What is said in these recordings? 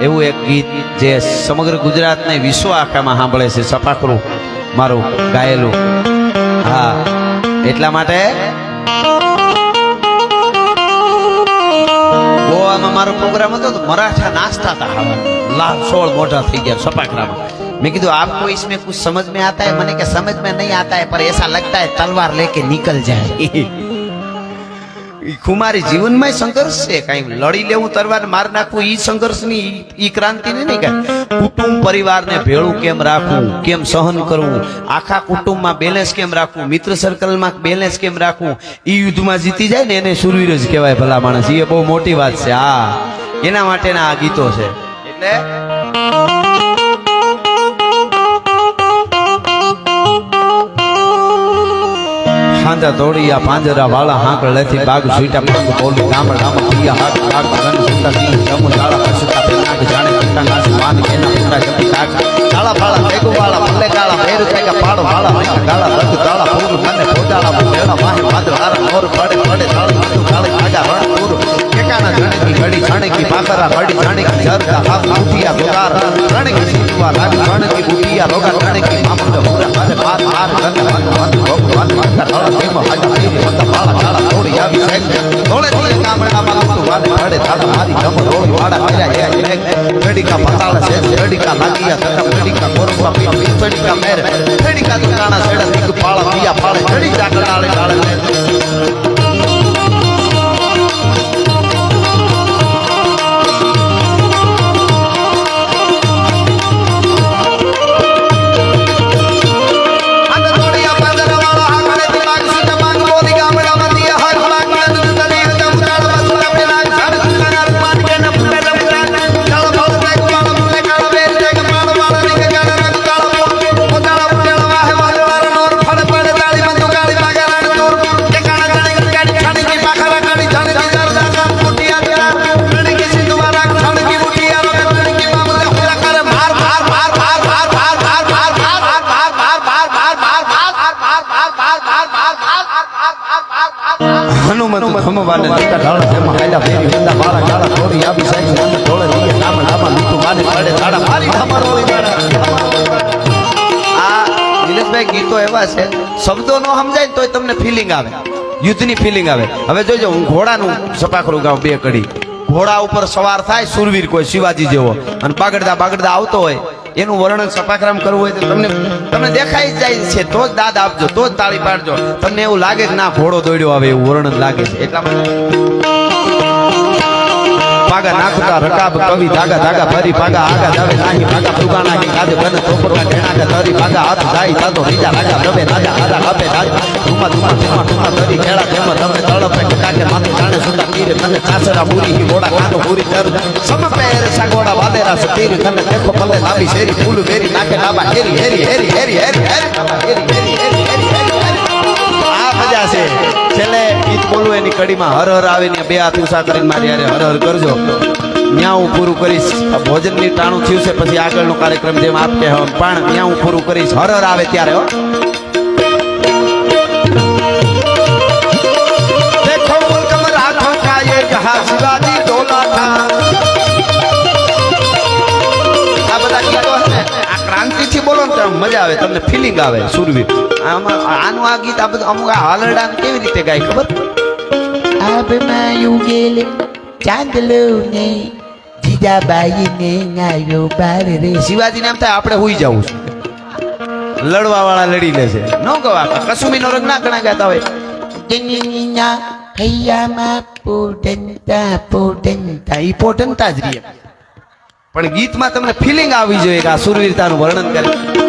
એવું એક ગીત જે સમગ્ર ગુજરાતને વિશ્વ આખામાં સાંભળે છે સપાખરું મારું ગાયેલું હા એટલા માટે ગોવામાં મારો પ્રોગ્રામ હતો તો મરાઠા નાચતા હતા હવે લાલ સોળ મોટા થઈ ગયા સપાખરામાં मैं कीधु आपको इसमें कुछ समझ में आता है मैंने कहा समझ में नहीं आता है पर ऐसा लगता है तलवार लेके निकल जाए ખુમારી જીવનમાં સંઘર્ષ છે. કઈ લડી લેવું તરવાર માર નાખવું, ઈ સંઘર્ષની ઈ ક્રાંતિ ને નહીં કઈ. કુટુંબ પરિવારને ભેળું કેમ રાખવું, કેમ સહન કરવું, આખા કુટુંબમાં બેલેન્સ કેમ રાખવું, મિત્ર સર્કલમાં બેલેન્સ કેમ રાખવું, ઈ યુદ્ધમાં જીતી જાય ને એને સુરવીર જ કહેવાય ભલા માણસ. એ બહુ મોટી વાત છે. હા, એના માટેના આ ગીતો છે. એટલે પાંજા તોડી આ પાંજરા વાળા હાંક લેથી બાગ છીટા પંગ બોલી ગામડ ગામ કિયા હાક હાક રન સુતા તી જમ જાળા હસતા પે નાગ જાણે કટા નાસ માન કે ના જપી કાક કાળા ફાળા ભેગુ વાળા ભલે કાળા ભેર તેકા પાડો વાળા મેં કાળા રંગ કાળા પૂર મને પોદાળા ભેળા માહે વાદળ હારા મોર પડે પડે તાળ તું કાળે આગા રણ પૂર કેકાના જાણે કી ઘડી જાણે કી પાકરા ઘડી જાણે કી જરતા હાફ ઉઠિયા ગોદાર રાણે કી સુવા રાગ રાણે કી ઉઠિયા રોગા મેર ફેડી કાતું કાણા સેડા દીક પાળા દિયા પાળે ચડી ચાકડાળે ડાળે હનુમંત ખમવાને ઢાળ જેમાં હાલ્યા ફેરી. વંદા બાળા ગાળા થોડી આવી સાઈ નંદ ઢોળે દીએ. નામ નામા લૂટું વાને પડે ધાડા મારી ઠામા રોળી આ નિલેશભાઈ ગીતો એવા છે શબ્દો નો સમજાય તોય તમને ફિલિંગ આવે. યુદ્ધની ફિલિંગ આવે. હવે જોજો હું ઘોડાનું સપાખરું ગાઉં બે કડી. ઘોડા ઉપર સવાર થાય સુરવીર કોઈ શિવાજી જેવો. અને બાગડદા બાગડદા આવતો હોય એનું વર્ણન સપાક્રમ કરવું હોય તો તમને તમને દેખાઈ જાય છે. તો જ દાદ આપજો, તો જ તાળી પાડજો. તમને એવું લાગે કે ના ઘોડો દોડ્યો આવે એવું વર્ણન લાગે છે. એટલા માટે પાગા નાખતા રકાબ કવિ ધાગા ધાગા ભરી પાગા આગા જાવે નાહી પાગા ફુગાના કે કાદે બન તોપરા ઢેણાકા તરી પાગા હાથ જાય તાતો રીજા રાજા રવે રાજા હારા હપે રાજ ધુમા ધુમા ધુમા ધુમા તરી ખેડા જેમ તમે તળપે કાકે માથે જાણે સુતા તીરે તને ચાસરા પૂરી હી ઘોડા કાનો પૂરી ચર સમ પેર સાગોડા વાદેરા સતીર તને દેખો પલ્લે લાંબી શેરી ફૂલ વેરી નાકે ડાબા હેરી હેરી હેરી હેરી હેરી હેરી હેરી હેરી હેરી હેરી હેરી આ મજા છે છેલ્લે ગીત બોલું એની કડીમાં હર હર આવીને બે હાથ ઉષા કરીને મારી યારે હર હર કરજો. ત્યાં હું પૂરું કરીશ. ભોજનની ટાણું થયું છે, પછી આગળનો કાર્યક્રમ જેમ આપ કે પણ ત્યાં હું પૂરું કરીશ. હર હર આવે ત્યારે, હો. આ બધા ગીતો આ ક્રાંતિથી બોલો ને મજા આવે. તમને ફિલિંગ આવે, સુરવીર. આમાં, આનું આ ગીત આ બધું અમુક આ હાલરડા કેવી રીતે ગાય ખબર? આબમાં યુગેલ ચાંદલો ને જીજાબાઈ ને આવ્યો બાર રે શિવાજી નામ થાય આપણે હુઈ જવું છે. લડવા વાળા લડી લે છે. ન ગવા કસુમી નો રંગ ના ઘણા ગાતા હોય. જનીના હૈયામાં પોટંતા પોટંતા ઈ પોટનતા જ રહીએ પણ ગીતમાં તમને ફિલિંગ આવી જોઈએ કે આ સુરવીરતાનું વર્ણન કરે.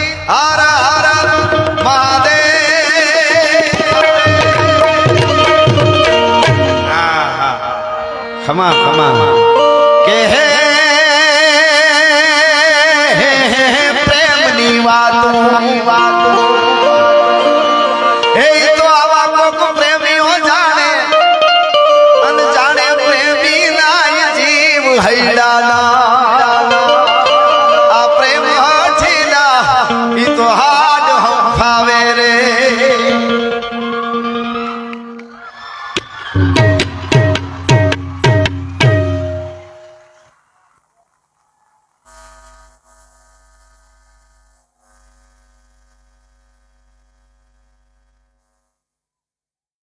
ખમા ખમા. કે હે પ્રેમની વાત વાત.